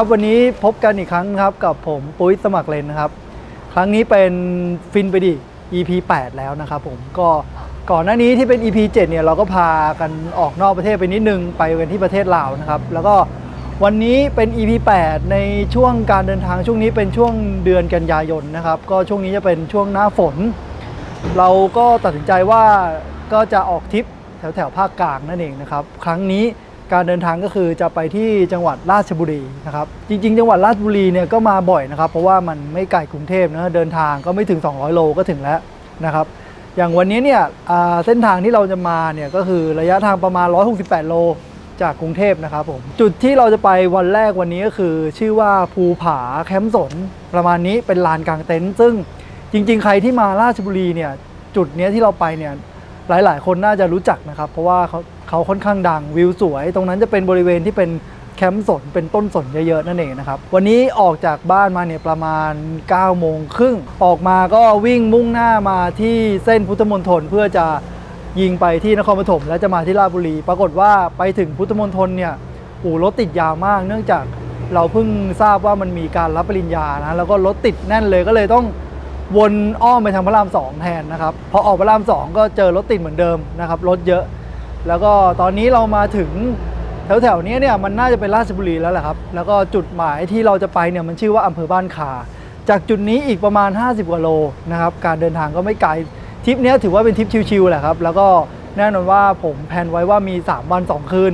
ครับวันนี้พบกันอีกครั้งครับกับผมปุ้ยสมัครเลนนะครับ ครั้งนี้เป็นฟินไปดิ EP 8 แล้วนะครับผมก็ก่อนหน้านี้ที่เป็น EP 7เนี่ยเราก็พากันออกนอกประเทศไปนิดนึงไปกันที่ประเทศลาวนะครับ แล้วก็วันนี้เป็น EP 8 ในช่วงการเดินทางช่วงนี้เป็นช่วงเดือนกันยายนนะครับ ก็ช่วงนี้จะเป็นช่วงหน้าฝน เราก็ตัดสินใจว่าก็จะออกทริปแถวแถวภาคกลางนั่นเองนะครับ ครั้งนี้ การเดินทางก็คือจะไปที่จังหวัดราชบุรีนะครับจริง ๆ จังหวัดราชบุรีเนี่ยก็มาบ่อยนะครับ เพราะว่ามันไม่ไกลกรุงเทพนะเดินทางก็ไม่ถึง 200 โลก็ถึงแล้วนะครับอย่างวันนี้เนี่ยเส้นทางที่เราจะมาเนี่ยก็คือระยะทางประมาณ 168 โลจากกรุงเทพนะครับผมจุดที่เราจะไปวันแรกวันนี้ก็คือ ชื่อว่าภูผาแคมป์สนประมาณนี้เป็นลานกลางเต็นท์ซึ่งจริง ๆ ใครที่มาราชบุรีเนี่ยจุดนี้ที่เราไปเนี่ย หลาย ๆ คนน่าจะรู้จักนะครับ เพราะว่าเขาเขาค่อนข้างดังวิวสวย ตรงนั้นจะเป็นบริเวณที่เป็นแคมป์สนเป็นต้นสนเยอะๆนั่นเองนะครับวันนี้ออกจากบ้านมาเนี่ยประมาณ9โมงครึ่งออกมาก็วิ่งมุ่งหน้ามาที่เส้นพุทธมณฑลเพื่อจะยิงไปที่นครปฐมแล้วจะมาที่ราชบุรี ปรากฏว่าไปถึงพุทธมณฑลเนี่ยโอ้รถติดยาวมาก เนื่องจากเราเพิ่งทราบว่ามันมีการรับปริญญานะแล้วก็รถติดแน่นเลยก็เลยต้อง วนอ้อมไปทางพระรามสองแทนนะครับพอออกพระรามสองก็เจอรถติดเหมือนเดิมนะครับรถเยอะ แล้วก็ตอนนี้เรามาถึงแถวๆนี้เนี่ยมันน่าจะเป็นราชบุรีแล้วแหละครับ แล้วก็จุดหมายที่เราจะไปเนี่ยมันชื่อว่าอำเภอบ้านคา จากจุดนี้อีกประมาณ 50กว่าโลนะครับการเดินทางก็ไม่ไกลทริปนี้ถือว่าเป็นทริปชิลๆแหละครับแล้วก็แน่นอนว่าผมแพนไว้ว่ามี 3 วัน 2 คืน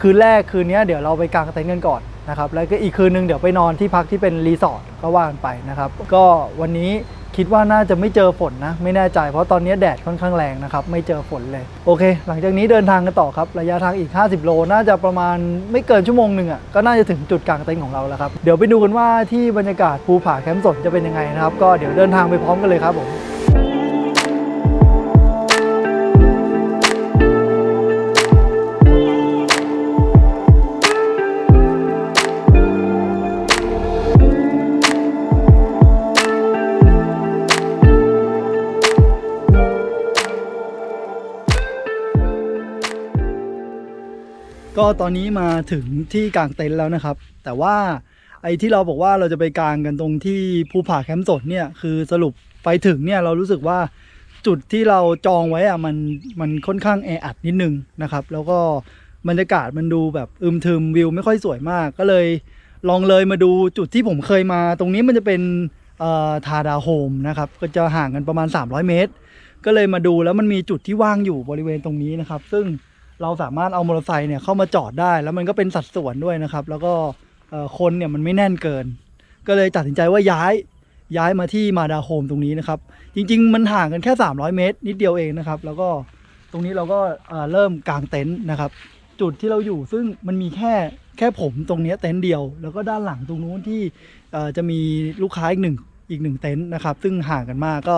คืนแรกคืนนี้เดี๋ยวเราไปกางเต็นท์กันก่อนนะครับแล้วก็อีกคืนนึงเดี๋ยวไปนอนที่พักที่เป็นรีสอร์ทก็ว่ากันไปนะครับก็วันนี้ คิดว่าน่าจะไม่เจอฝนนะ ไม่แน่ใจ เพราะตอนนี้แดดค่อนข้างแรงนะครับ ไม่เจอฝนเลย โอเค หลังจากนี้เดินทางกันต่อครับ ระยะทางอีก 50 โล น่าจะประมาณไม่เกินชั่วโมงหนึ่งอะ ก็น่าจะถึงจุดกลางเต็นท์ของเราแล้วครับ เดี๋ยวไปดูกันว่าที่บรรยากาศภูผาแคมป์สนจะเป็นยังไงนะครับ ก็เดี๋ยวเดินทางไปพร้อมกันเลยครับผม ตอนนี้มาถึงที่กลางเต็นท์แล้วนะครับ แต่ว่าไอ้ที่เราบอกว่าเราจะไปกางกันตรงที่ภูผาแคมป์สนเนี่ยคือสรุปไปถึงเนี่ยเรารู้สึกว่าจุดที่เราจองไว้อะมันมันค่อนข้างแออัดนิดนึงนะครับ แล้วก็บรรยากาศมันดูแบบอึมทึมวิวไม่ค่อยสวยมาก ก็เลยลองเลยมาดูจุดที่ผมเคยมา ตรงนี้มันจะเป็นอ่อทาดาโฮมนะครับก็จะห่างกันประมาณ 300 เมตร ก็เลยมาดูแล้วมันมีจุดที่ว่างอยู่บริเวณตรงนี้นะครับ ซึ่ง เราสามารถเอามอเตอร์ไซค์เนี่ยเข้ามาจอดได้ แล้วมันก็เป็นสัดส่วนด้วยนะครับ แล้วก็คนเนี่ยมันไม่แน่นเกิน ก็เลยตัดสินใจว่าย้ายย้ายมาที่มาดาโฮมตรงนี้นะครับ จริง ๆ มันห่างกันแค่ 300 เมตร นิดเดียวเองนะครับ แล้วก็ตรงนี้เราก็เริ่มกางเต็นท์นะครับ จุดที่เราอยู่ซึ่งมันมีแค่แค่ผมตรงนี้เต็นท์เดียว แล้วก็ด้านหลังตรงนู้นที่จะมีลูกค้าอีกหนึ่งอีกหนึ่งเต็นท์นะครับ ซึ่งห่างกันมากก็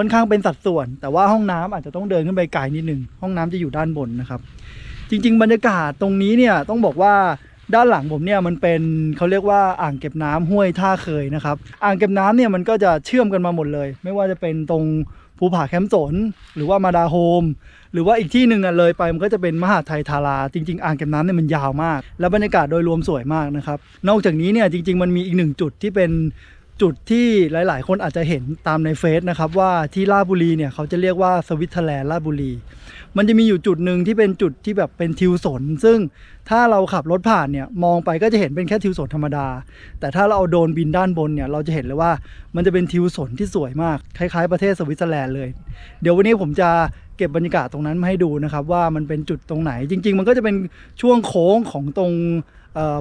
ค่อนข้างเป็นสัดส่วน แต่ว่าห้องน้ำอาจจะต้องเดินขึ้นไปไกลนิดหนึ่งห้องน้ำจะอยู่ด้านบนนะครับ จริง ๆ บรรยากาศตรงนี้เนี่ยต้องบอกว่าด้านหลังผมเนี่ยมันเป็นเขาเรียกว่าอ่างเก็บน้ำห้วยท่าเคยนะครับ อ่างเก็บน้ำเนี่ยมันก็จะเชื่อมกันมาหมดเลย ไม่ว่าจะเป็นตรงภูผาแคมป์สน หรือว่ามาดาโฮม หรือว่าอีกที่หนึ่งอะเลยไปมันก็จะเป็นมหาไทยทารา จริง ๆ อ่างเก็บน้ำเนี่ยมันยาวมาก แล้วบรรยากาศโดยรวมสวยมากนะครับ นอกจากนี้เนี่ยจริง ๆ มันมีอีกหนึ่งจุดที่เป็น จุดที่หลาย ๆ คนอาจจะเห็นตามในเฟซนะครับว่าที่ราชบุรีเนี่ยเขาจะเรียกว่าสวิตเซอร์แลนด์ราชบุรี มันจะมีอยู่จุดหนึ่งที่เป็นจุดที่แบบเป็นทิวสน ซึ่งถ้าเราขับรถผ่านเนี่ยมองไปก็จะเห็นเป็นแค่ทิวสนธรรมดา แต่ถ้าเราเอาโดรนบินด้านบนเนี่ยเราจะเห็นเลยว่ามันจะเป็นทิวสนที่สวยมากคล้าย ๆ ประเทศสวิตเซอร์แลนด์เลย เดี๋ยววันนี้ผมจะเก็บบรรยากาศตรงนั้นมาให้ดูนะครับว่ามันเป็นจุดตรงไหนจริง ๆ มันก็จะเป็นช่วงโค้งของตรง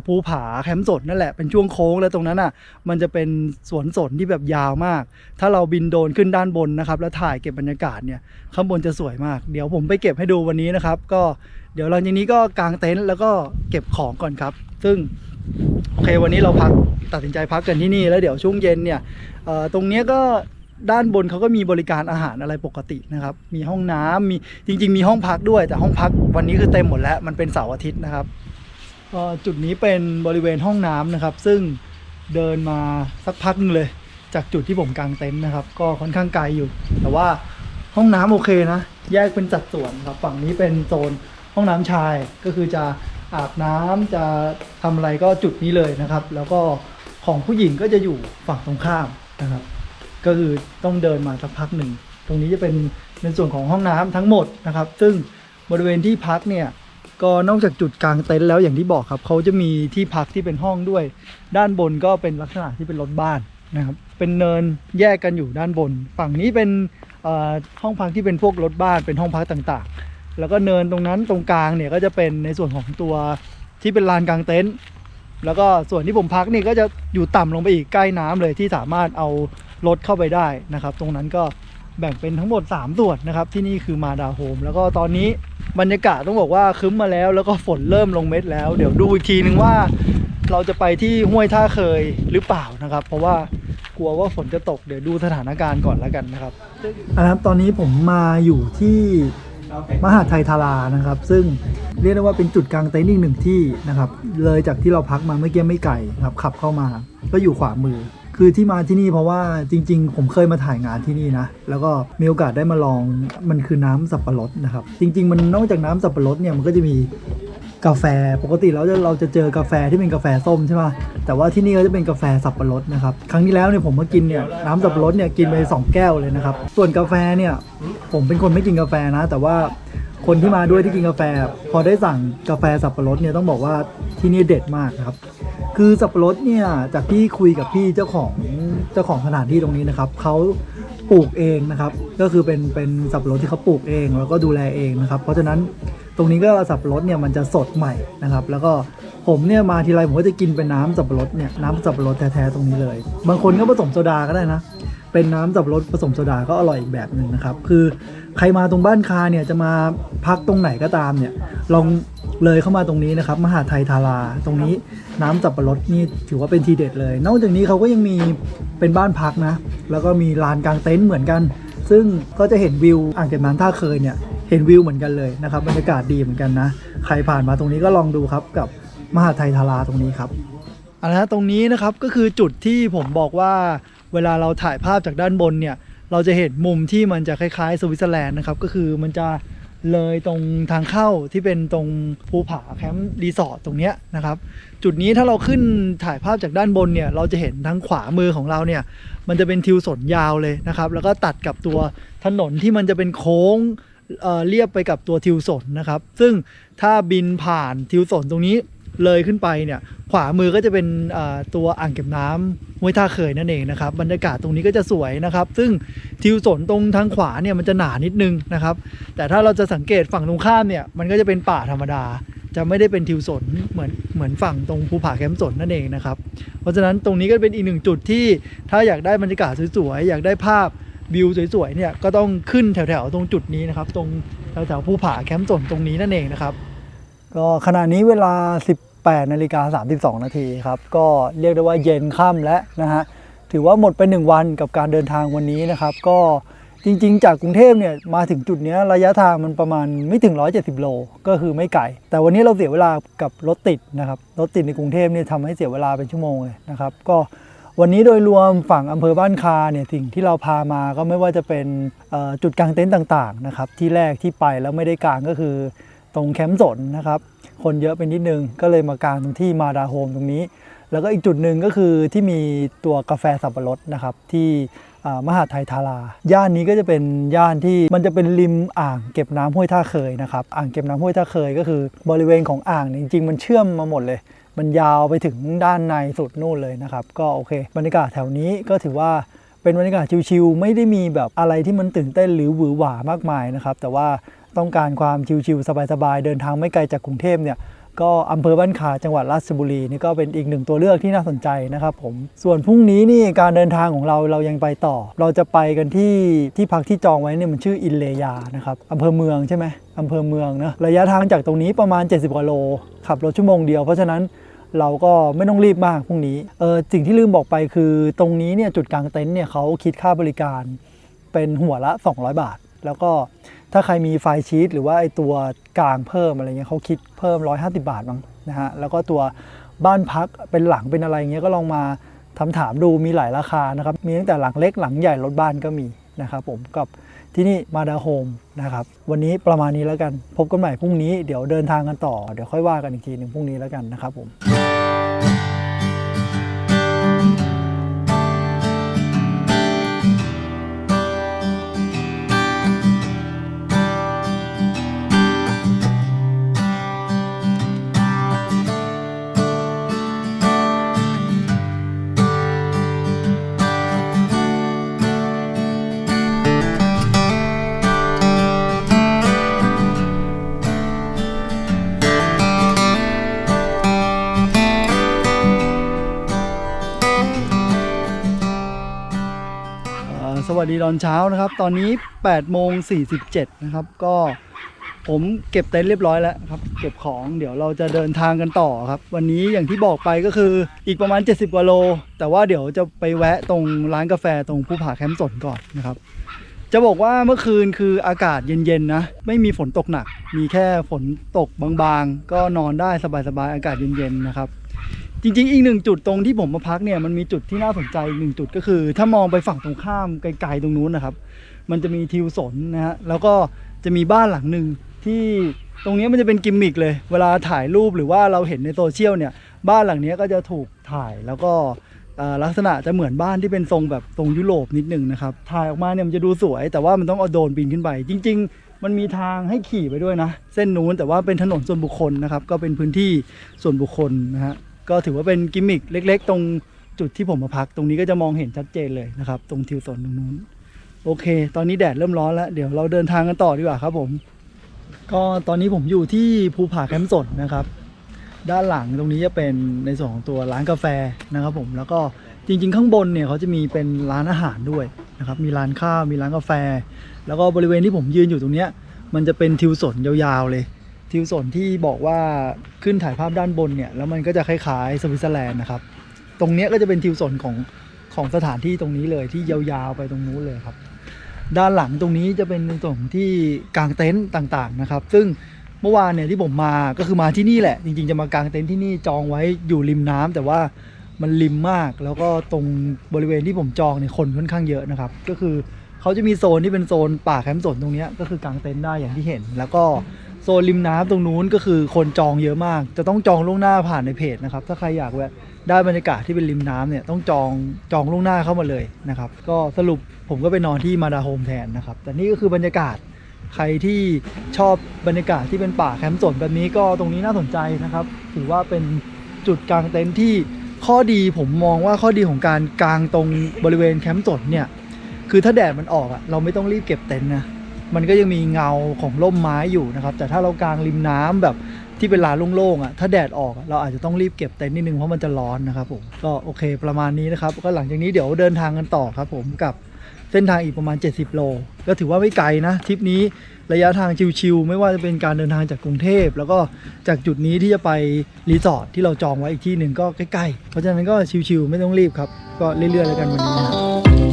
ภูผาแคมป์สนนั่นแหละเป็นช่วงโค้งแล้วตรงนั้นอะมันจะเป็นสวนสนที่แบบยาวมาก ถ้าเราบินโดนขึ้นด้านบนนะครับ แล้วถ่ายเก็บบรรยากาศเนี่ยข้างบนจะสวยมาก เดี๋ยวผมไปเก็บให้ดูวันนี้นะครับ ก็เดี๋ยวหลังจากนี้ก็กางเต็นท์แล้วก็เก็บของก่อนครับ ซึ่งโอเควันนี้เราพักตัดสินใจพักกันที่นี่แล้วเดี๋ยวช่วงเย็นเนี่ยตรงนี้ก็ด้านบนเขาก็มีบริการอาหารอะไรปกตินะครับ มีห้องน้ำมีจริง ๆ มีห้องพักด้วย แต่ห้องพักวันนี้คือเต็มหมดแล้ว มันเป็นเสาร์อาทิตย์นะครับ ก็จุดนี้เป็นบริเวณห้องน้ำนะครับ ซึ่งเดินมาสักพักหนึงเลย จากจุดที่ผมกางเต็นท์นะครับ ก็ค่อนข้างไกลอยู่ แต่ว่าห้องน้ำโอเคนะ แยกเป็นสัดส่วนครับ ฝั่งนี้เป็นโซนห้องน้ำชาย ก็คือจะอาบน้ำจะทำอะไรก็จุดนี้เลยนะครับ แล้วก็ของผู้หญิงก็จะอยู่ฝั่งตรงข้ามนะครับ ก็คือต้องเดินมาสักพักหนึ่ง ตรงนี้จะเป็นในส่วนของห้องน้ำทั้งหมดนะครับ ซึ่งบริเวณที่พักเนี่ย ก็นอกจากจุดกลางเต็นท์แล้วอย่างที่บอกครับเขาจะมีที่พักที่เป็นห้องด้วย ด้านบนก็เป็นลักษณะที่เป็นรถบ้านนะครับเป็นเนินแยกกันอยู่ด้านบน ฝั่งนี้เป็นห้องพักที่เป็นพวกรถบ้านเป็นห้องพักต่างๆ แล้วก็เนินตรงนั้นตรงกลางเนี่ยก็จะเป็นในส่วนของตัวที่เป็นลานกลางเต็นท์แล้วก็ส่วนที่ผมพักนี่ก็จะอยู่ต่ำลงไปอีกใกล้น้ำเลยที่สามารถเอารถเข้าไปได้นะครับ ตรงนั้นก็แบ่งเป็นทั้งหมด 3 ส่วนนะครับ ที่นี่คือมาดาโฮมแล้วก็ตอนนี้ บรรยากาศต้องบอกว่าคึ้มมาแล้ว แล้วก็ฝนเริ่มลงเม็ดแล้ว เดี๋ยวดูอีกทีนึงว่าเราจะไปที่ห้วยท่าเคยหรือเปล่านะครับ เพราะว่ากลัวว่าฝนจะตกเดี๋ยวดูสถานการณ์ก่อนแล้วกันนะครับนะครับตอนนี้ผมมาอยู่ที่มหาไทยทารานะครับ ซึ่งเรียกได้ว่าเป็นจุดกลางเต็นท์อีกหนึ่งที่นะครับ เลยจากที่เราพักมาเมื่อกี้ไม่ไกลครับขับเข้ามา ก็อยู่ขวามือ คือที่มาที่นี่เพราะว่าจริง ๆ ผมเคยมาถ่ายงานที่นี่นะ แล้วก็มีโอกาสได้มาลองมันคือน้ำสับปะรดนะครับ จริง ๆ มันนอกจากน้ำสับปะรดเนี่ยมันก็จะมีกาแฟปกติเราจะเราจะเจอกาแฟที่เป็นกาแฟส้มใช่ป่ะแต่ว่าที่นี่ก็จะเป็นกาแฟสับปะรดนะครับ ครั้งที่แล้วเนี่ยผมมากินเนี่ยน้ำสับปะรดเนี่ยกินไปสองแก้วเลยนะครับ ส่วนกาแฟเนี่ยผมเป็นคนไม่กินกาแฟนะ แต่ว่าคนที่มาด้วยที่กินกาแฟ พอได้สั่งกาแฟสับปะรดเนี่ยต้องบอกว่าที่นี่เด็ดมากครับ คือสับปะรดเนี่ยจากที่คุยกับพี่เจ้าของเจ้าของสถานที่ตรงนี้นะครับเขาปลูกเองนะครับ ก็คือเป็นเป็นสับปะรดที่เขาปลูกเองแล้วก็ดูแลเองนะครับ เพราะฉะนั้นตรงนี้ก็สับปะรดเนี่ยมันจะสดใหม่นะครับ แล้วก็ผมเนี่ยมาทีไรผมก็จะกินเป็นน้ำสับปะรดเนี่ยน้ำสับปะรดแท้ๆตรงนี้เลย บางคนก็ผสมโซดาก็ได้นะ เป็นน้ำสับปะรดผสมโซดาก็อร่อยอีกแบบหนึ่งนะครับ คือใครมาตรงบ้านคาเนี่ยจะมาพักตรงไหนก็ตามเนี่ย ลองเลยเข้ามาตรงนี้นะครับ มหาไทยทาราตรงนี้น้ำสับปะรดนี่ถือว่าเป็นทีเด็ดเลย นอกจากนี้เขาก็ยังมีเป็นบ้านพักนะ แล้วก็มีลานกลางเต็นท์เหมือนกัน ซึ่งก็จะเห็นวิวอ่างเก็บน้ำท่าเคยเนี่ยเห็นวิวเหมือนกันเลยนะครับบรรยากาศดีเหมือนกันนะใครผ่านมาตรงนี้ก็ลองดูครับกับมหาไทยทาราตรงนี้ครับเอาละฮะตรงนี้นะครับก็คือจุดที่ผมบอกว่าเวลาเราถ่ายภาพจากด้านบนเนี่ยเราจะเห็นมุมที่มันจะคล้ายๆสวิตเซอร์แลนด์นะครับก็คือมันจะ เลยตรงทางเข้าที่เป็นตรงภูผาแคมป์รีสอร์ทตรงเนี้ยนะครับ จุดนี้ถ้าเราขึ้นถ่ายภาพจากด้านบนเนี่ย เราจะเห็นทางขวามือของเราเนี่ย มันจะเป็นทิวสนยาวเลยนะครับ แล้วก็ตัดกับตัวถนนที่มันจะเป็นโค้งเออเรียบไปกับตัวทิวสนนะครับ ซึ่งถ้าบินผ่านทิวสนตรงนี้ เลยขึ้นไปเนี่ยขวามือก็จะเป็นตัวอ่างเก็บน้ำห้วยท่าเคยนั่นเองนะครับบรรยากาศตรงนี้ก็จะสวยนะครับ ซึ่งทิวสนตรงทางขวาเนี่ยมันจะหนานิดนึงนะครับ แต่ถ้าเราจะสังเกตฝั่งตรงข้ามเนี่ยมันก็จะเป็นป่าธรรมดา จะไม่ได้เป็นทิวสนเหมือนเหมือนฝั่งตรงภูผาแคมป์สนนั่นเองนะครับ เพราะฉะนั้นตรงนี้ก็เป็นอีกหนึ่งจุดที่ถ้าอยากได้บรรยากาศสวยๆอยากได้ภาพวิวสวยๆเนี่ยก็ต้องขึ้นแถวๆตรงจุดนี้นะครับ ตรงแถวๆภูผาแคมป์สนตรงนี้นั่นเองนะครับก็ขณะนี้เวลา 18นาฬิกา32 นาทีครับ ก็เรียกได้ว่าเย็นค่ำแล้วนะฮะ ถือว่าหมดไป 1 วันกับการเดินทางวันนี้นะครับ ก็จริงๆ จากกรุงเทพเนี่ยมาถึงจุดนี้ระยะทางมันประมาณไม่ถึง 170 โล ก็คือไม่ไกล แต่วันนี้เราเสียเวลากับรถติดนะครับ รถติดในกรุงเทพเนี่ยทำให้เสียเวลาเป็นชั่วโมงเลยนะครับ ก็วันนี้โดยรวมฝั่งอำเภอบ้านคาเนี่ยสิ่งที่เราพามาก็ไม่ว่าจะเป็นจุดกางเต็นท์ต่างๆนะครับที่แรกที่ไปแล้วไม่ได้กางก็คือตรงแคมป์สนนะครับ คนเยอะไปนิดนึง ก็เลยมากางตรงที่มาดาโฮมตรงนี้ แล้วก็อีกจุดหนึ่งก็คือที่มีตัวกาแฟสับปะรดนะครับที่มหาไทยทารา ย่านนี้ก็จะเป็นย่านที่มันจะเป็นริมอ่างเก็บน้ำห้วยท่าเคยนะครับ อ่างเก็บน้ำห้วยท่าเคยก็คือบริเวณของอ่างจริงๆ มันเชื่อมมาหมดเลย มันยาวไปถึงด้านในสุดนู่นเลยนะครับ ก็โอเค บรรยากาศแถวนี้ก็ถือว่าเป็นบรรยากาศชิลๆ ไม่ได้มีแบบอะไรที่มันตื่นเต้นหรือหวือหวามากมายนะครับ แต่ว่า ต้องการความชิลๆสบายๆ เดินทางไม่ไกลจากกรุงเทพเนี่ยก็อำเภอบ้านขาจังหวัดราชบุรีนี่ก็เป็นอีกหนึ่งตัวเลือกที่น่าสนใจนะครับผมส่วนพรุ่งนี้นี่การเดินทางของเราเรายังไปต่อ เราจะไปกันที่ที่พักที่จองไว้เนี่ยมันชื่ออินเลยานะครับอำเภอเมืองใช่ไหมอำเภอเมืองนะระยะทางจากตรงนี้ประมาณ 70กว่าโล ขับรถชั่วโมงเดียวเพราะฉะนั้นเราก็ไม่ต้องรีบมากพรุ่งนี้เออสิ่งที่ลืมบอกไปคือตรงนี้เนี่ยจุดกลางเต็นท์เนี่ยเขาคิดค่าบริการเป็นหัวละ 200 บาท แล้วก็ถ้าใครมีไฟชีตหรือว่าไอตัวกลางเพิ่มอะไรเงี้ยเขาคิดเพิ่ม 150 บาทมั้งนะฮะแล้วก็ตัวบ้านพักเป็นหลังเป็นอะไรเงี้ยก็ลองมาถามถามดูมีหลายราคานะครับ มีตั้งแต่หลังเล็กหลังใหญ่รถบ้านก็มีนะครับผมกับที่นี่มาดาโฮมนะครับ วันนี้ประมาณนี้แล้วกัน พบกันใหม่พรุ่งนี้ เดี๋ยวเดินทางกันต่อ เดี๋ยวค่อยว่ากันอีกทีหนึ่งพรุ่งนี้แล้วกันนะครับผม วัสดีตอนเช้านะครับ ตอนนี้8โมง47นะครับ ก็ผมเก็บเต็นท์เรียบร้อยแล้วครับเก็บของเดี๋ยวเราจะเดินทางกันต่อครับ วันนี้อย่างที่บอกไปก็คืออีกประมาณ 70กว่าโล แต่ว่าเดี๋ยวจะไปแวะตรงร้านกาแฟตรงภูผาแคมป์สนก่อนนะครับ จะบอกว่าเมื่อคืนคืออากาศเย็นๆนะไม่มีฝนตกหนัก มีแค่ฝนตกบางๆ ก็นอนได้สบายๆอากาศเย็นๆนะครับ จริงๆ อีกหนึ่งจุดตรงที่ผมมาพักเนี่ยมันมีจุดที่น่าสนใจอีกหนึ่งจุดก็คือ ถ้ามองไปฝั่งตรงข้ามไกลๆตรงนู้นนะครับ มันจะมีทิวสนนะฮะแล้วก็จะมีบ้านหลังหนึ่งที่ตรงนี้มันจะเป็นกิมมิกเลย เวลาถ่ายรูปหรือว่าเราเห็นในโซเชียลเนี่ยบ้านหลังนี้ก็จะถูกถ่ายแล้วก็ลักษณะจะเหมือนบ้านที่เป็นทรงแบบทรงยุโรปนิดหนึ่งนะครับถ่ายออกมาเนี่ยมันจะดูสวย แต่ว่ามันต้องเอาโดรนบินขึ้นไปจริง ๆ มันมีทางให้ขี่ไปด้วยนะ เส้นนู้นแต่ว่าเป็นถนนส่วนบุคคลนะครับ ก็เป็นพื้นที่ส่วนบุคคลนะฮะ ก็ถือว่าเป็นกิมมิคเล็ก ๆ ตรงจุดที่ผมมาพัก ตรงนี้ก็จะมองเห็นชัดเจนเลยนะครับ ตรงทิวสนตรงนู้น โอเค ตอนนี้แดดเริ่มร้อนแล้ว เดี๋ยวเราเดินทางกันต่อดีกว่าครับผม ก็ตอนนี้ผมอยู่ที่ภูผาแคมป์สนนะครับ ด้านหลังตรงนี้จะเป็นในส่วนของตัวร้านกาแฟนะครับ ผม แล้วก็จริง ๆ ข้างบนเนี่ยเขาจะมีเป็นร้านอาหารด้วยนะครับ มีร้านข้าว มีร้านกาแฟ แล้วก็บริเวณที่ผมยืนอยู่ตรงเนี้ย มันจะเป็นทิวสนยาวๆเลย ทิวสนที่บอกว่าขึ้นถ่ายภาพด้านบนเนี่ยแล้วมันก็จะคล้ายๆสวิตเซอร์แลนด์นะครับ ตรงเนี้ยก็จะเป็นทิวสนของของสถานที่ตรงนี้เลยที่ยาวๆไปตรงนู้นเลยครับ ด้านหลังตรงนี้จะเป็นในส่วนของที่กางเต็นท์ต่างๆนะครับ ซึ่งเมื่อวานเนี่ยที่ผมมาก็คือมาที่นี่แหละ จริงๆจะมากางเต็นท์ที่นี่จองไว้อยู่ริมน้ำแต่ว่ามันริมมากแล้วก็ตรงบริเวณที่ผมจองเนี่ยคนค่อนข้างเยอะนะครับ ก็คือเขาจะมีโซนที่เป็นโซนป่าแคมป์สนตรงเนี้ยก็คือกางเต็นท์ได้อย่างที่เห็น แล้วก็ โซนริมน้ำตรงนู้นก็คือคนจองเยอะมาก จะต้องจองล่วงหน้าผ่านในเพจนะครับ ถ้าใครอยากแวะได้บรรยากาศที่เป็นริมน้ำเนี่ยต้องจองจองล่วงหน้าเข้ามาเลยนะครับ ก็สรุปผมก็ไปนอนที่มาดาโฮมแทนนะครับ แต่นี่ก็คือบรรยากาศใครที่ชอบบรรยากาศที่เป็นป่าแคมป์สนแบบนี้ก็ตรงนี้น่าสนใจนะครับ ถือว่าเป็นจุดกลางเต็นท์ที่ข้อดีผมมองว่าข้อดีของการกางตรงบริเวณแคมป์สนเนี่ยคือถ้าแดดมันออกอะเราไม่ต้องรีบเก็บเต็นท์นะ มันก็ยังมีเงาของร่มไม้อยู่นะครับ แต่ถ้าเรากางริมน้ำแบบที่เป็นลานโล่งๆอะถ้าแดดออกเราอาจจะต้องรีบเก็บเต็นท์นิดนึงเพราะมันจะร้อนนะครับผมก็โอเคประมาณนี้นะครับ ก็หลังจากนี้เดี๋ยวเดินทางกันต่อครับ ผมกับเส้นทางอีกประมาณ 70 โล ก็ถือว่าไม่ไกลนะทริปนี้ระยะทางชิวๆไม่ว่าจะเป็นการเดินทางจากกรุงเทพ แล้วก็จากจุดนี้ที่จะไปรีสอร์ทที่เราจองไว้อีกที่หนึ่งก็ใกล้ๆ เพราะฉะนั้นก็ชิวๆไม่ต้องรีบครับ ก็เรื่อยๆแล้วกันวันนี้นะครับ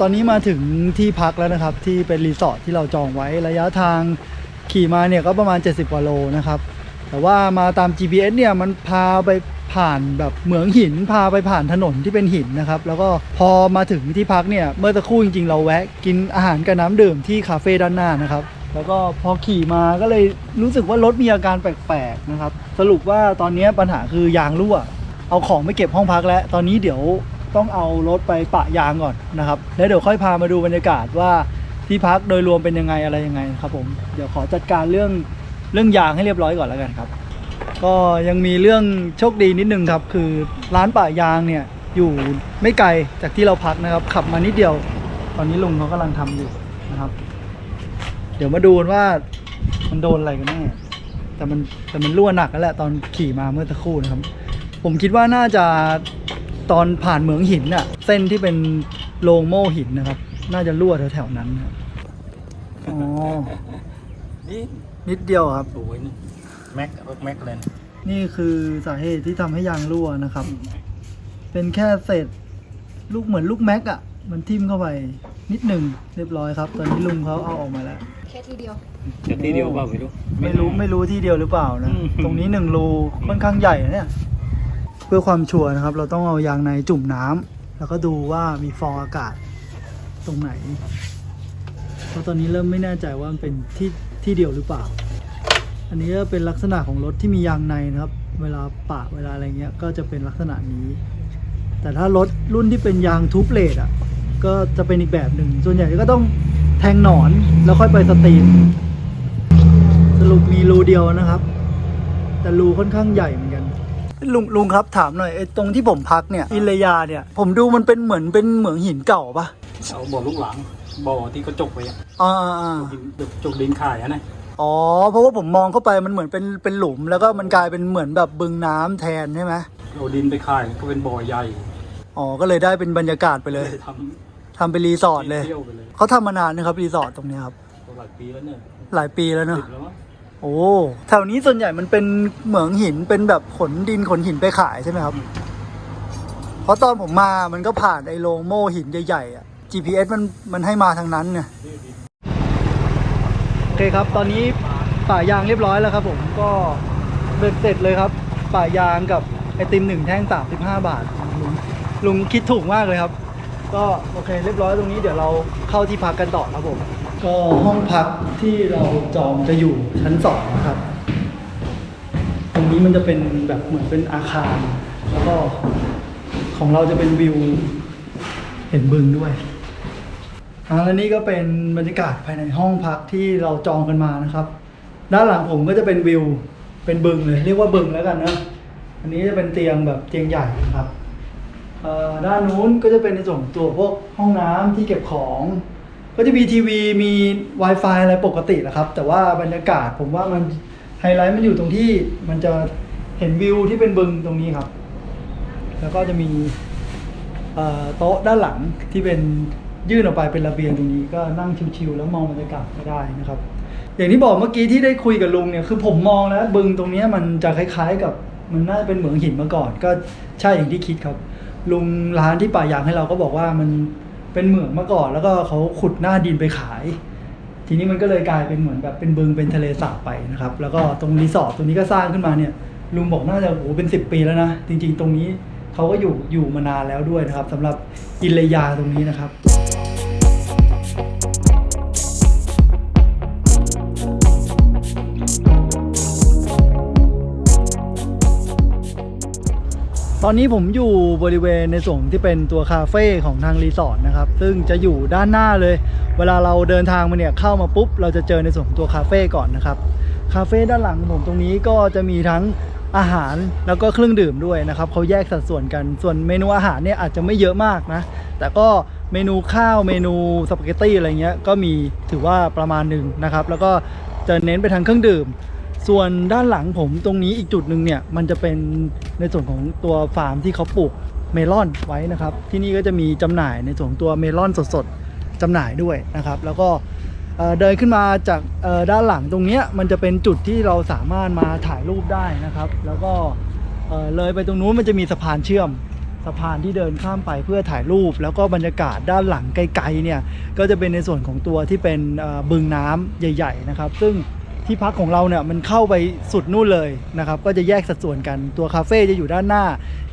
ตอนนี้มาถึงที่พักแล้วนะครับ ที่เป็นรีสอร์ทที่เราจองไว้ระยะทางขี่มาเนี่ยก็ประมาณ 70กว่าโลนะครับ แต่ว่ามาตาม GPS เนี่ยมันพาไปผ่านแบบเหมืองหินพาไปผ่านถนนที่เป็นหินนะครับ แล้วก็พอมาถึงที่พักเนี่ยเมื่อสักครู่จริงๆ เราแวะกินอาหารกับน้ำดื่มที่คาเฟ่ด้านหน้านะครับ แล้วก็พอขี่มาก็เลยรู้สึกว่ารถมีอาการแปลกๆนะครับ สรุปว่าตอนนี้ปัญหาคือยางรั่ว เอาของไปเก็บห้องพักแล้ว ตอนนี้เดี๋ยว ต้องเอารถไปปะยางก่อนนะครับ แล้วเดี๋ยวค่อยพามาดูบรรยากาศว่าที่พักโดยรวมเป็นยังไงอะไรยังไงครับผมเดี๋ยวขอจัดการเรื่องเรื่องยางให้เรียบร้อยก่อนแล้วกันครับ ก็ยังมีเรื่องโชคดีนิดนึงครับ คือร้านปะยางเนี่ยอยู่ไม่ไกลจากที่เราพักนะครับ ขับมานิดเดียว ตอนนี้ลุงเขากำลังทำอยู่นะครับ เดี๋ยวมาดูกันว่ามันโดนอะไรกันแน่แต่มันแต่มันรั่วหนักแล้วแหละตอนขี่มาเมื่อสักครู่นะครับ ผมคิดว่าน่าจะ ตอนผ่านเหมืองหินน่ะเส้นที่เป็นโลงโม่หินนะครับ น่าจะรั่วแถวๆนั้นนะครับอ๋อนี่นิดเดียวครับ โอ้ยนี่แม็กรถแม็กเลยนะนี่คือสาเหตุที่ทำให้ยางรั่วนะครับ เป็นแค่เศษลูกเหมือนลูกแม็กอะมันทิ่มเข้าไปนิดหนึ่งเรียบร้อยครับ ตอนนี้ลุงเขาเอาออกมาแล้ว แค่ทีเดียว จะทีเดียวเปล่าไม่รู้ไม่รู้ไม่รู้ที่เดียวหรือเปล่านะอืมตรงนี้หนึ่งรูค่อนข้างใหญ่นะเนี่ย เพื่อความชัวร์นะครับ เราต้องเอายางในจุ่มน้ำแล้วก็ดูว่ามีฟองอากาศตรงไหน เพราะตอนนี้เริ่มไม่แน่ใจว่ามันเป็นที่ที่เดียวหรือเปล่า อันนี้ก็เป็นลักษณะของรถที่มียางในนะครับ เวลาปะเวลาอะไรเงี้ยก็จะเป็นลักษณะนี้ แต่ถ้ารถรุ่นที่เป็นยางทูบเลดอะก็จะเป็นอีกแบบหนึ่ง ส่วนใหญ่ก็ต้องแทงหนอนแล้วค่อยไปสตรีม สรุปมีรูเดียวนะครับ แต่รูค่อนข้างใหญ่เหมือนกัน ลุงลุงครับถามหน่อยไอ้ตรงที่ผมพักเนี่ยอิเลยาเนี่ย ผมดูมันเป็นเหมือนเป็นเหมืองหินเก่าปะเอาบ่อลูกหลังบ่อที่เขาจกไว้อะอ่าอ่าอ่าดินจกดินขายอะนะอ๋อเพราะว่าผมมองเข้าไปมันเหมือนเป็นเป็นหลุม แล้วก็มันกลายเป็นเหมือนแบบบึงน้ำแทนใช่ไหมเอาดินไปขายก็เป็นบ่อใหญ่อ๋อก็เลยได้เป็นบรรยากาศไปเลยททำเป็นรีสอร์ทำเลยเที่ยวไปเลยเขาทำมานานนะครับรีสอร์ทตรงเนี้ยครับ หลายปีแล้วเนี่ยหลายปีแล้วเนติอะดแล้วมั้ง โอ้แถวนี้ส่วนใหญ่มันเป็นเหมืองหินเป็นแบบขนดินขนหินไปขายใช่ไหมครับ เพราะตอนผมมามันก็ผ่านไอ้โรงโม่หินใหญ่ๆอะ GPS มันมันให้มาทางนั้นเนี่ยโอเคครับ ตอนนี้ป่ายางเรียบร้อยแล้วครับผมก็เบ็ดเสร็จเลยครับ ป่ายางกับไอติมหนึ่งแท่ง35บาทลุงลุงคิดถูกมากเลยครับ ก็โอเคเรียบร้อยตรงนี้เดี๋ยวเราเข้าที่พักกันต่อครับผม ก็ห้องพักที่เราจองจะอยู่ชั้นสองนะครับ ตรงนี้มันจะเป็นแบบเหมือนเป็นอาคาร แล้วก็ของเราจะเป็นวิวเห็นบึงด้วยอ่าและนี่ก็เป็นบรรยากาศภายในห้องพักที่เราจองกันมานะครับ ด้านหลังผมก็จะเป็นวิวเป็นบึงเลย เรียกว่าบึงแล้วกันนะอันนี้จะเป็นเตียงแบบเตียงใหญ่นะครับด้านนู้นก็จะเป็นในส่วนของตัวพวกห้องน้ำที่เก็บของ ก็จะมีทีวีมี Wi-Fi อะไรปกติแหละครับ แต่ว่าบรรยากาศผมว่ามันไฮไลท์มันอยู่ตรงที่มันจะเห็นวิวที่เป็นบึงตรงนี้ครับ แล้วก็จะมีเอ่อโต๊ะด้านหลังที่เป็นยื่นออกไปเป็นระเบียงตรงนี้ก็นั่งชิวๆแล้วมองบรรยากาศก็ได้นะครับ อย่างที่บอกเมื่อกี้ที่ได้คุยกับลุงเนี่ยคือผมมองแล้วบึงตรงเนี้ยมันจะคล้าย ๆ กับมันน่าจะเป็นเหมืองหินมาก่อน ก็ใช่อย่างที่คิดครับ ลุงร้านที่ป่ายางให้เราก็บอกว่ามัน เป็นเหมืองมาก่อน แล้วก็เขาขุดหน้าดินไปขาย ทีนี้มันก็เลยกลายเป็นเหมือนแบบเป็นบึงเป็นทะเลสาบไปนะครับ แล้วก็ตรงรีสอร์ทตรงนี้ก็สร้างขึ้นมาเนี่ยลุงบอกน่าจะโอ้โหเป็นสิบปีแล้วนะ จริง ๆ ตรงนี้เขาก็อยู่อยู่มานานแล้วด้วยนะครับสำหรับอินเลยาตรงนี้นะครับ ตอนนี้ผมอยู่บริเวณในส่วนที่เป็นตัวคาเฟ่ของทางรีสอร์ทนะครับ ซึ่งจะอยู่ด้านหน้าเลย เวลาเราเดินทางมาเนี่ยเข้ามาปุ๊บ เราจะเจอในส่วนของตัวคาเฟ่ก่อนนะครับ คาเฟ่ด้านหลังผมตรงนี้ก็จะมีทั้งอาหารแล้วก็เครื่องดื่มด้วยนะครับเขาแยกสัดส่วนกัน ส่วนเมนูอาหารเนี่ยอาจจะไม่เยอะมากนะ แต่ก็เมนูข้าวเมนูสปาเกตตี้อะไรเงี้ยก็มีถือว่าประมาณหนึ่งนะครับ แล้วก็จะเน้นไปทางเครื่องดื่ม ส่วนด้านหลังผมตรงนี้อีกจุดหนึ่งเนี่ยมันจะเป็นในส่วนของตัวฟาร์มที่เขาปลูกเมลอนไว้นะครับ ที่นี่ก็จะมีจำหน่ายในส่วนของตัวเมลอนสดๆจำหน่ายด้วยนะครับ แล้วก็เดินขึ้นมาจากด้านหลังตรงนี้มันจะเป็นจุดที่เราสามารถมาถ่ายรูปได้นะครับ แล้วก็เลยไปตรงนู้นมันจะมีสะพานเชื่อมสะพานที่เดินข้ามไปเพื่อถ่ายรูป แล้วก็บรรยากาศด้านหลังไกลๆเนี่ยก็จะเป็นในส่วนของตัวที่เป็นบึงน้ำใหญ่ ๆ นะครับ ซึ่ง ที่พักของเราเนี่ยมันเข้าไปสุดนู่นเลยนะครับ ก็จะแยกสัดส่วนกันตัวคาเฟ่จะอยู่ด้านหน้า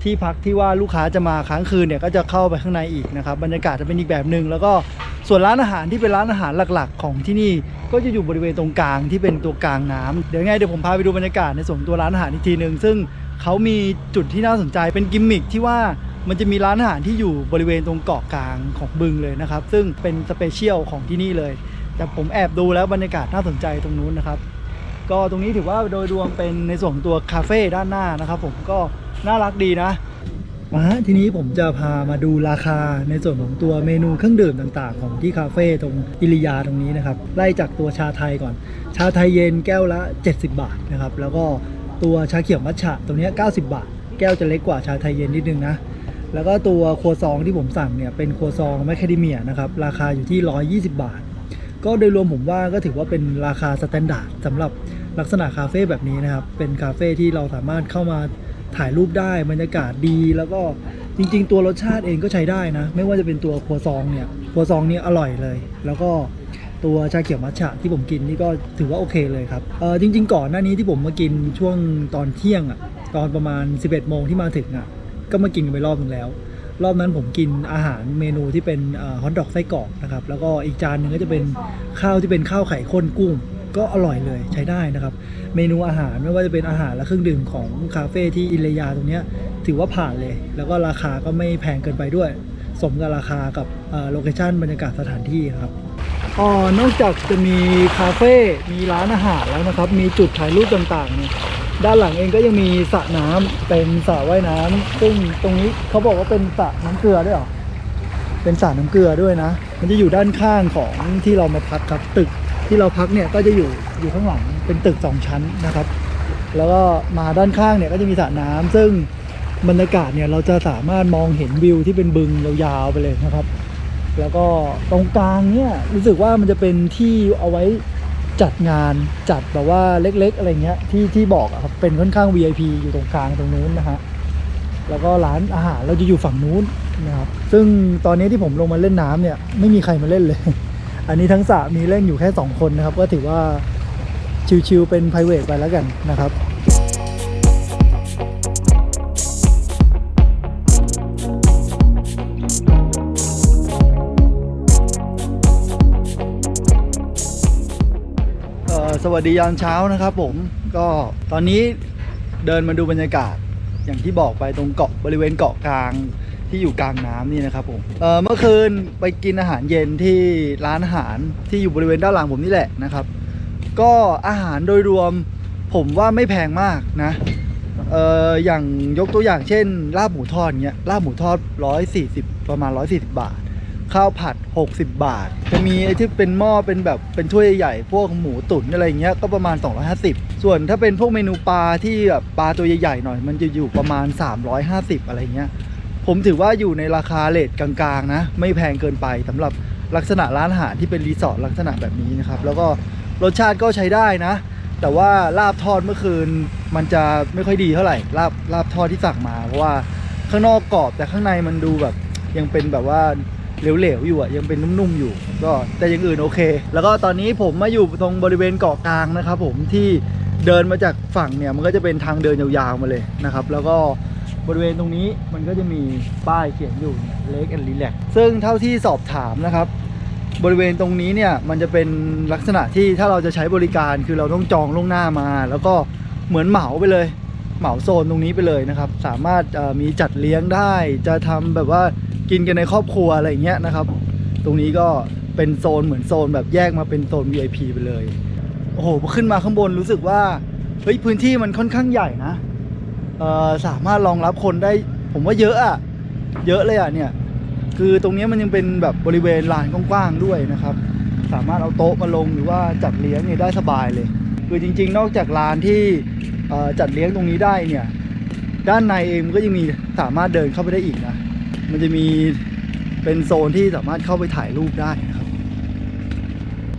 ที่พักที่ว่าลูกค้าจะมาค้างคืนเนี่ยก็จะเข้าไปข้างในอีกนะครับบรรยากาศจะเป็นอีกแบบหนึ่งแล้วก็ส่วนร้านอาหารที่เป็นร้านอาหารหลักๆ ของที่นี่ก็จะอยู่บริเวณตรงกลางที่เป็นตัวกลางน้ำเดี๋ยวไงเดี๋ยวผมพาไปดูบรรยากาศในส่วนตัวร้านอาหารอีกทีหนึ่งซึ่งเขามีจุดที่น่าสนใจเป็นกิมมิคที่ว่ามันจะมีร้านอาหารที่อยู่บริเวณตรงเกาะกลางของบึงเลยนะครับ ซึ่งเป็นสเปเชียลของที่นี่เลย แต่ผมแอบดูแล้วบรรยากาศน่าสนใจตรงนู้นนะครับ ก็ตรงนี้ถือว่าโดยรวมเป็นในส่วนของตัวคาเฟ่ด้านหน้านะครับ ผมก็น่ารักดีนะมาทีนี้ผมจะพามาดูราคาในส่วนของตัวเมนูเครื่องดื่มต่างๆ ของที่คาเฟ่ตรงอิริยาตรงนี้นะครับ ไล่จากตัวชาไทยก่อน ชาไทยเย็นแก้วละ 70 บาทนะครับ แล้วก็ตัวชาเขียวมัทฉะตรงนี้ 90 บาท แก้วจะเล็กกว่าชาไทยเย็นนิดนึงนะ แล้วก็ตัวครัวซองที่ผมสั่งเนี่ยเป็นครัวซองแมคคาเดเมียนะครับ ราคาอยู่ที่ 120 บาท ก็โดยรวมผมว่าก็ถือว่าเป็นราคาสแตนดาร์ดสำหรับลักษณะคาเฟ่แบบนี้นะครับ เป็นคาเฟ่ที่เราสามารถเข้ามาถ่ายรูปได้บรรยากาศดี แล้วก็จริง ๆ ตัวรสชาติเองก็ใช้ได้นะ ไม่ว่าจะเป็นตัวครัวซองเนี่ยครัวซองเนี่ยอร่อยเลย แล้วก็ตัวชาเขียวมัทฉะที่ผมกินนี่ก็ถือว่าโอเคเลยครับเออจริง ๆ ก่อนหน้านี้ที่ผมมากินช่วงตอนเที่ยงอะตอนประมาณ 11โมงที่มาถึงอะก็มากินกันไปรอบหนึงแล้ว รอบนั้นผมกินอาหารเมนูที่เป็นฮอทดอกไส้กรอกนะครับแล้วก็อีกจานหนึ่งก็จะเป็นข้าวที่เป็นข้าวไข่ข้นกุ้ง ก็อร่อยเลยใช้ได้นะครับ เมนูอาหารไม่ว่าจะเป็นอาหารและเครื่องดื่มของคาเฟ่ที่อิเลยาตรงนี้ถือว่าผ่านเลย แล้วก็ราคาก็ไม่แพงเกินไปด้วย สมกับราคากับโลเคชันบรรยากาศสถานที่ครับอ๋อนอกจากจะมีคาเฟ่ มีร้านอาหารแล้วนะครับ มีจุดถ่ายรูปต่างๆเนี่ย ด้านหลังเองก็ยังมีสระน้ำเป็นสระว่ายน้ำซึ่งตรงนี้เขาบอกว่าเป็นสระน้ำเกลือด้วยหรอเป็นสระน้ำเกลือด้วยนะ มันจะอยู่ด้านข้างของที่เรามาพักครับตึกที่เราพักเนี่ยก็จะอยู่อยู่ข้างหลังเป็นตึกสองชั้นนะครับ แล้วก็มาด้านข้างเนี่ยก็จะมีสระน้ำซึ่งบรรยากาศเนี่ยเราจะสามารถมองเห็นวิวที่เป็นบึงยาวๆไปเลยนะครับ แล้วก็ตรงกลางเนี่ยรู้สึกว่ามันจะเป็นที่เอาไว้ จัดงานจัดแบบว่าเล็ก ๆ อะไรเงี้ยที่ที่บอกอะครับเป็นค่อนข้าง VIP อยู่ตรงกลางตรงนู้นนะฮะแล้วก็ร้านอาหารเราจะอยู่ฝั่งนู้นนะครับซึ่งตอนนี้ที่ผมลงมาเล่นน้ำเนี่ยไม่มีใครมาเล่นเลย อันนี้ทั้งสระมีเล่นอยู่แค่ 2 คนนะครับ ก็ถือว่าชิวๆเป็น p r i v a t ไปแล้วกันนะครับ สวัสดียามเช้านะครับผมก็ตอนนี้เดินมาดูบรรยากาศ อย่างที่บอกไปตรงเกาะบริเวณเกาะกลางที่อยู่กลางน้ำนี่นะครับผมเเมื่อคืนไปกินอาหารเย็นที่ร้านอาหารที่อยู่บริเวณด้านหลังผมนี่แหละนะครับ ก็อาหารโดยรวมผมว่าไม่แพงมากนะเอ่ออย่างยกตัวอย่างเช่นลาบหมูทอดเงี้ยลาบหมูทอด 140 ประมาณ 140 บาท ข้าวผัด 60 บาท จะมีไอ้ที่เป็นหม้อเป็นแบบเป็นถ้วยใหญ่พวกหมูตุ๋นอะไรเงี้ยก็ประมาณ 250 ส่วนถ้าเป็นพวกเมนูปลาที่แบบปลาตัวใหญ่ๆหน่อย มันจะอยู่ประมาณ 350 อะไรเงี้ยผมถือว่าอยู่ในราคาเลทกลางๆนะ ไม่แพงเกินไปสำหรับลักษณะร้านอาหารที่เป็นรีสอร์ทลักษณะแบบนี้นะครับ แล้วก็รสชาติก็ใช้ได้นะ แต่ว่าลาบทอดเมื่อคืนมันจะไม่ค่อยดีเท่าไหร่ลาบลาบทอดที่สั่งมาเพราะว่าข้างนอกกรอบแต่ข้างในมันดูแบบยังเป็นแบบว่า เหลวๆอยู่อะยังเป็นนุ่มๆอยู่ ก็แต่อย่างอื่นโอเค แล้วก็ตอนนี้ผมมาอยู่ตรงบริเวณเกาะกลางนะครับผมที่เดินมาจากฝั่งเนี่ยมันก็จะเป็นทางเดินยาวๆมาเลยนะครับ แล้วก็บริเวณตรงนี้มันก็จะมีป้ายเขียนอยู่เนี่ย Lake and Relax ซึ่งเท่าที่สอบถามนะครับ บริเวณตรงนี้เนี่ยมันจะเป็นลักษณะที่ถ้าเราจะใช้บริการคือเราต้องจองล่วงหน้ามา แล้วก็เหมือนเหมาไปเลยเหมาโซนตรงนี้ไปเลยนะครับ สามารถมีจัดเลี้ยงได้ จะทำแบบว่า กินกันในครอบครัวอะไรอย่างเงี้ยนะครับ ตรงนี้ก็เป็นโซนเหมือนโซนแบบแยกมาเป็นโซน VIP ไปเลย โอ้โหขึ้นมาข้างบนรู้สึกว่าเฮ้ยพื้นที่มันค่อนข้างใหญ่นะเอ่อสามารถรองรับคนได้ ผมว่าเยอะอะเยอะเลยอะเนี่ย คือตรงนี้มันยังเป็นแบบบริเวณลานกว้างๆด้วยนะครับ สามารถเอาโต๊ะมาลงหรือว่าจัดเลี้ยงเนี่ยได้สบายเลย คือจริง ๆ นอกจากลานที่จัดเลี้ยงตรงนี้ได้เนี่ย ด้านในเองก็ยังมีสามารถเดินเข้าไปได้อีกนะ มันจะมีเป็นโซนที่สามารถเข้าไปถ่ายรูปได้นะครับ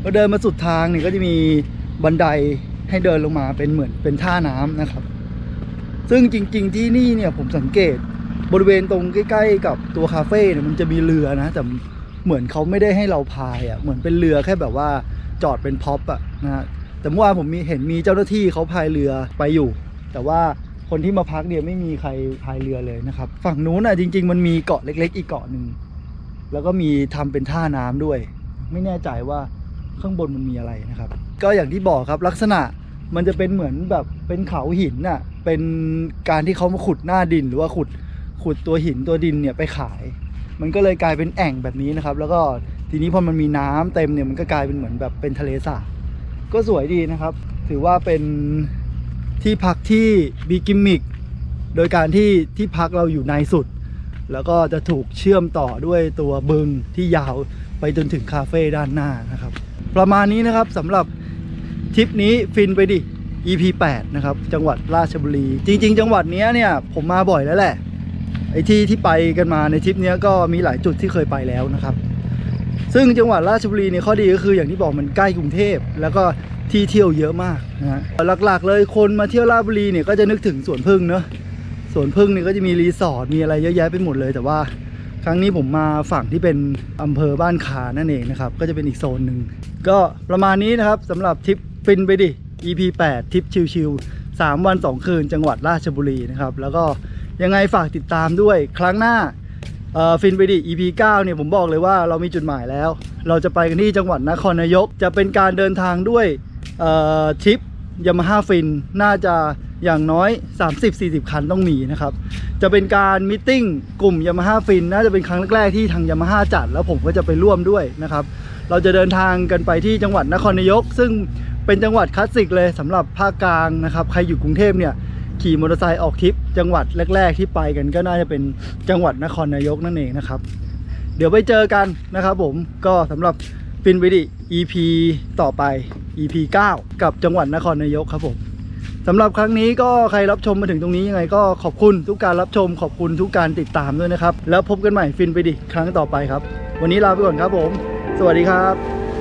พอเดินมาสุดทางเนี่ยก็จะมีบันไดให้เดินลงมาเป็นเหมือนเป็นท่าน้ำนะครับ ซึ่งจริง ๆ ที่นี่เนี่ยผมสังเกตบริเวณตรงใกล้ ๆ กับตัวคาเฟ่เนี่ยมันจะมีเรือนะ แต่เหมือนเขาไม่ได้ให้เราพายอะ่ะเหมือนเป็นเรือแค่แบบว่าจอดเป็นพ็อปอะนะแต่เมื่อวานผมมีเห็นมีเจ้าหน้าที่เขาพายเรือไปอยู่ แต่ว่า คนที่มาพักเนี่ยไม่มีใครพายเรือเลยนะครับ ฝั่งนู้นอะจริง ๆ มันมีเกาะเล็ก ๆ อีกเกาะหนึ่งแล้วก็มีทำเป็นท่าน้ำด้วย ไม่แน่ใจว่าข้างบนมันมีอะไรนะครับ ก็อย่างที่บอกครับลักษณะมันจะเป็นเหมือนแบบเป็นเขาหินน่ะเป็นการที่เขามาขุดหน้าดิน หรือว่าขุดขุดตัวหินตัวดินเนี่ยไปขาย มันก็เลยกลายเป็นแอ่งแบบนี้นะครับ แล้วก็ทีนี้พอมันมีน้ำเต็มเนี่ยมันก็กลายเป็นเหมือนแบบเป็นทะเลสาบก็สวยดีนะครับ ถือว่าเป็น ที่พักที่มีกิมมิคโดยการที่ที่พักเราอยู่ในสุด แล้วก็จะถูกเชื่อมต่อด้วยตัวบึงที่ยาวไปจนถึงคาเฟ่ด้านหน้านะครับ ประมาณนี้นะครับสำหรับทริปนี้ฟินไปดิ EP 8 นะครับ จังหวัดราชบุรี จริง ๆ จังหวัดเนี้ยเนี่ยผมมาบ่อยแล้วแหละไอ้ที่ที่ไปกันมาในทริปเนี้ยก็มีหลายจุดที่เคยไปแล้วนะครับ ซึ่งจังหวัดราชบุรีเนี่ยข้อดีก็คืออย่างที่บอกมันใกล้กรุงเทพ แล้วก็ที่เที่ยวเยอะมากนะฮะหลักๆ เลยคนมาเที่ยวราชบุรีเนี่ยก็จะนึกถึงสวนพึ่งเนอะสวนพึ่งเนี่ยก็จะมีรีสอร์ทมีอะไรเยอะแยะไปหมดเลย แต่ว่าครั้งนี้ผมมาฝั่งที่เป็นอำเภอบ้านคานั่นเองนะครับ ก็จะเป็นอีกโซนหนึ่งก็ประมาณนี้นะครับสำหรับทริปฟินไปดิ EP 8ทริปชิลๆ3วัน 2 คืนจังหวัดราชบุรีนะครับ แล้วก็ยังไงฝากติดตามด้วยครั้งหน้า ฟินไปดิ EP 9เนี่ยผมบอกเลยว่าเรามีจุดหมายแล้ว เราจะไปกันที่จังหวัดนครนายก จะเป็นการเดินทางด้วยทริปยามาฮ่าฟินน่าจะอย่างน้อย 30-40 คันต้องมีนะครับ จะเป็นการมิทติ้งกลุ่มยามาฮ่าฟินน่าจะเป็นครั้งแรกๆที่ทางยามาฮ่าจัด แล้วผมก็จะไปร่วมด้วยนะครับ เราจะเดินทางกันไปที่จังหวัดนครนายก ซึ่งเป็นจังหวัดคลาสสิกเลยสำหรับภาคกลางนะครับ ใครอยู่กรุงเทพเนี่ย ขี่มอเตอร์ไซค์ออกทริปจังหวัดแรก ๆ ที่ไปกันก็น่าจะเป็นจังหวัดนครนายกนั่นเองนะครับ เดี๋ยวไปเจอกันนะครับผมก็สำหรับฟินวิดี EP ต่อไป EP 9 กับจังหวัดนครนายกครับผมสำหรับครั้งนี้ก็ใครรับชมมาถึงตรงนี้ยังไงก็ขอบคุณทุกการรับชม ขอบคุณทุกการติดตามด้วยนะครับ แล้วพบกันใหม่ฟินไปดิครั้งต่อไปครับ วันนี้ลาไปก่อนครับผม สวัสดีครับ